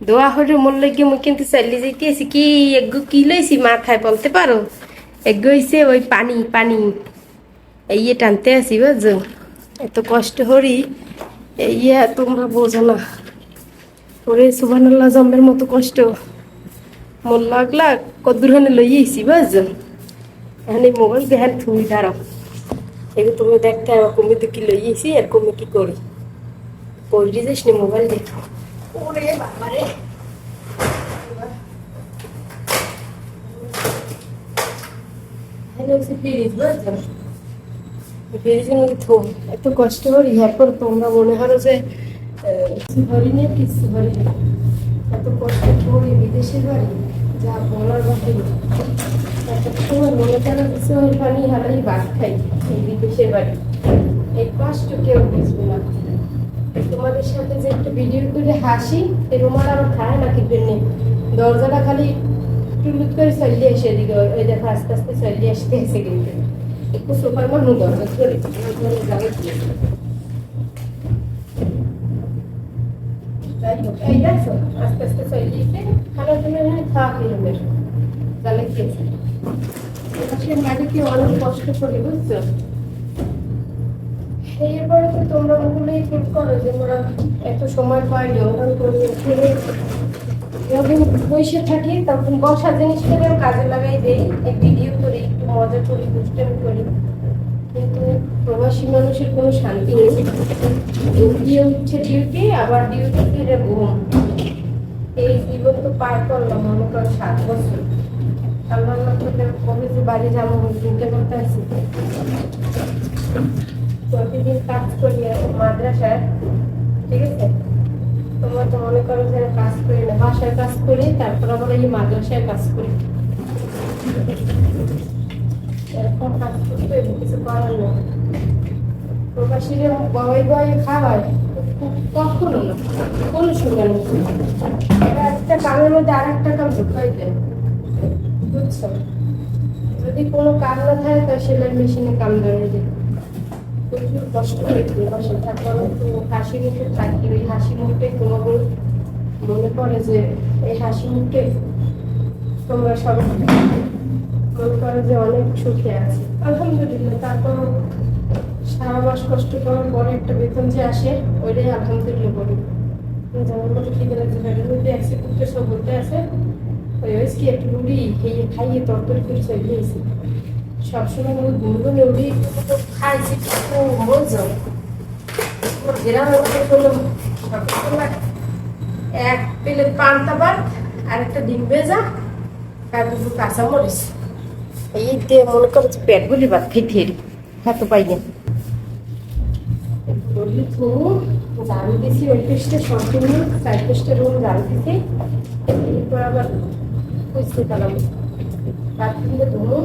দোয়া হরে, মোর লাগে মুই কিন্তু চালিয়ে যাইতেছি কি এগো কি লইছি? মাথায় বলতে পারো? এগো হইছে ওই পানি পানি। এই টানতে আসি বুঝছ? এত কষ্ট হরি ইয়ে তোমরা বোঝো না। ওরে সুবানাল্লাহ জম্মের মতো কষ্ট। মোর লাগলা কদ্দুর হানে লইয়েছি বুঝছ? এখানে মোবাইল দেখান, থুই দাঁড়াও। এগুলো তুমি দেখতে কমে তো কি লইয়েছি আর কমে কি করি? পড়ি যাস মোবাইল দেখো। ওরে বাবারে এত কষ্ট করি, এরপর তোমরা মনে করো যে কিছু হরি না কিছু না এত কষ্ট করি বিদেশের বাড়ি, যা বলার বাকি একটা সময় মনে করো কিছু পানি হারাই ভাত খাই এই বিদেশের বাড়ি। এই কষ্ট কেউ বুঝবে না। তোমাদের সাথে যে একটা ভিডিও করে হাসি রুমাল আমার খায় না কিন্তু দরজাটা খালি টুলুট করে চলিয়ে এসে দিকে ওই দেখো আস্তে আস্তে চলিয়ে আসতে এসে কিন্তু। একটু সোফার মানুষ দরজা করে আস্তে আস্তে চলিয়ে এসে খানা তুমি খাওয়া নেবে। তাহলে খেয়েছে সে মাটিকে অনেক কষ্ট করি, বুঝছ? তোমরা ওগুলোই ঠিক করো যে মোরা এত সময় পাইনি ওখান করে যখন বসে থাকি তখন বসা জিনিসটাকেও কাজে লাগাই দেই। ভিডিও করি, একটু মজা করি, দুষ্টামি করি। কিন্তু প্রবাসী মানুষের কোনো শান্তি নেই। ডিউটি হচ্ছে ডিউটি আবার ডিউটি ফিরে ঘুম। এই জীবন তো পার করলাম, মনে করো সাত বছর। আল্লাহ কবে যে বাড়ি যাব চিন্তা করতে আসি প্রতিদিন কাজ করি মাদ্রাসায়, ঠিক তোমরা তো মনে করো যে কাজ করি না, বাসায় কাজ করি, তারপর আবার এই মাদ্রাসায় কাজ করি। এরকম কাজ করতে কিছু করার নেই। প্রবাসীরা বয় বয় খাওয়ায় কখনো না, কোনো সময় নেই। একটা কামের মধ্যে আর একটা কাম ঢুকাই দেয়, বুঝছ? যদি কোনো কাজ না থাকে তা সেলাই মেশিনে কাম ধরে দেয় প্রচুর কষ্ট তারপর একটু হাসি মুখে থাকি ওই হাসি কোনো মনে পড়ে যে এই হাসি মুখে তোমরা মনে যে অনেক সুখে আছে আলহামদুলিল্লাহ তারপর সারা মাস কষ্ট করার পরে একটা বেতন যে আসে ওইটাই আলহামদুলিল্লাহ বলি যেমন মতো মধ্যে সব বলতে আছে ওই একটু রুড়ি খেয়ে খাইয়ে তরতরি করে চলে সবসময় ওই গুনগুনে উড়ি খাইছি ও বোঝো গ্রামের মধ্যে এক প্লেট পান্তা ভাত আর একটা ডিম ভেজা আর দুটো কাঁচা মরিচ এই দিয়ে মনে করো যে পেট গুলি ভাত খেতে হাত পাই না বললি তো জাল দিছি ওই পেস্টে সম্পূর্ণ চার পেস্টে রুম জাল দিছি। এরপর আবার বুঝতে পারলাম রাত্রিতে ধরুন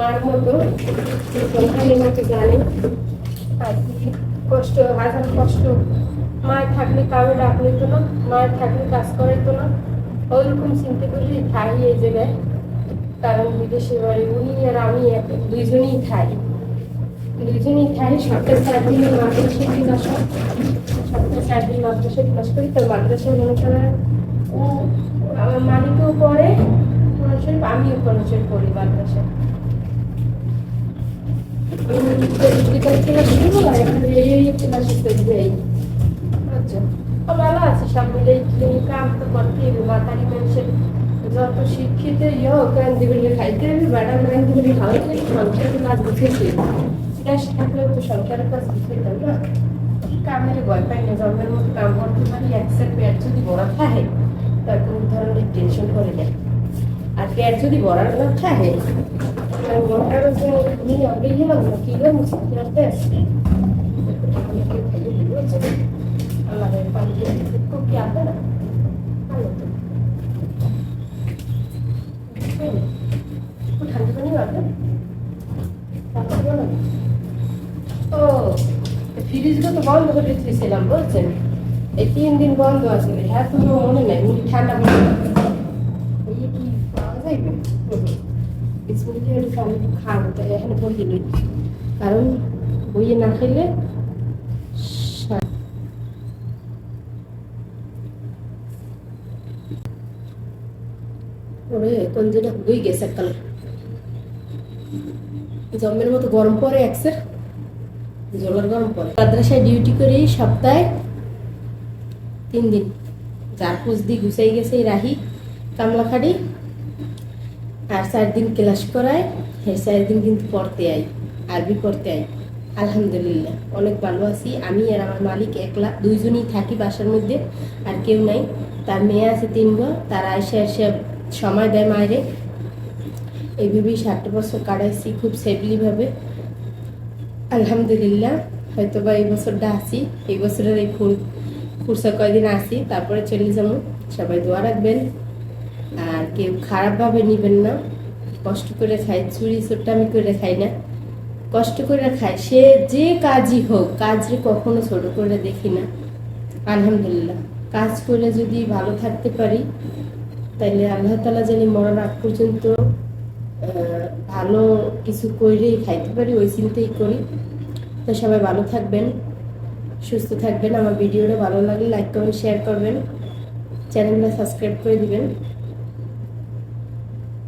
তার মতো সংখ্যানের মতো জানে। আর কষ্ট, হাজার কষ্ট। মায়ের থাকলে কারও ডাক নিত না মায়ের থাকলে কাজ করাইতো না। ওইরকম চিন্তা করলে থাই এই জায়গায় কারণ বিদেশে বাড়ি, উনি আর আমি দুইজনেই খাই দুইজনেই খাই সপ্তাহে চার দিন মাদ্রাসা ক্লাস সপ্তাহে চার দিন মাদ্রাসা ক্লাস করি তো মাদ্রাসায় মনে করেন, ও আমার মালিকও পড়ে কোরআন আমিও কোরআন শরীফ পড়ি বিকাল থেকে শুরু হয় এখন এই এই ক্লাসে চলে যাই আচ্ছা ও ভালো আছে সব মিলে কাম তো করতে হবে মাতারি মানুষের যত শিক্ষিত ইয়ে রান্ধি বলে খাইতে ম্যাডাম রান্ধি বলে খাওয়াতে বুঝেতাম না ভয় পাই না জন্মের মতো কাম করতে পারি একসাথে পেট যদি বড় থাকে তার ধরনের টেনশন করে যায় আর পেট যদি বড় না থাকে And what are the meaning of the human আমাদের খুব ঠান্ডা পানি পাবেন ও ফ্রিজটা তো বন্ধ করে দিয়েছিলাম বলছেন এই তিন দিন বন্ধ আছে হ্যাঁ তো মনে নেই ঠান্ডা পাওয়া যাইবে হয়ে গেছে কালার জমের মতো গরম পড়ে একসের জলের গরম পরে। মাদ্রাসায় ডিউটি করি সপ্তাহে তিন দিন। যার পুজ দি গুছাই গেছে রাহি কামলাখাড়ি আর চার দিন ক্লাস করায় এই চার দিন কিন্তু পড়তে আই আরবি পড়তে আই আলহামদুলিল্লাহ, অনেক ভালো আছি। আমি আর আমার মালিক একলা, দুইজনই থাকি বাসার মধ্যে, আর কেউ নাই। তার মেয়ে আছে তিন গো তারা এসে এসে সময় দেয় মায়েরে। এইভাবেই ষাটটা বছর কাটাইছি, খুব সেফলিভাবে আলহামদুলিল্লাহ হয়তো বা এই বছরটা আসি এই বছরের এই ফুল ফুরসা কয়দিন আসি তারপরে চলে যাব। সবাই দোয়া রাখবেন। আর কেউ খারাপভাবে নেবেন না। কষ্ট করে খাই চুরি আমি করে খাই না। কষ্ট করে খাই সে যে কাজই হোক কাজে কখনো ছোট করে দেখি না। আলহামদুলিল্লাহ। কাজ করে যদি ভালো থাকতে পারি, তাইলে আল্লাহ তালা জানি মরার আগ পর্যন্ত ভালো কিছু করেই খাইতে পারি, ওই চিন্তাই করি। তো সবাই ভালো থাকবেন, সুস্থ থাকবেন। আমার ভিডিওটা ভালো লাগলে লাইক করবেন শেয়ার করবেন। চ্যানেলটা সাবস্ক্রাইব করে দিবেন।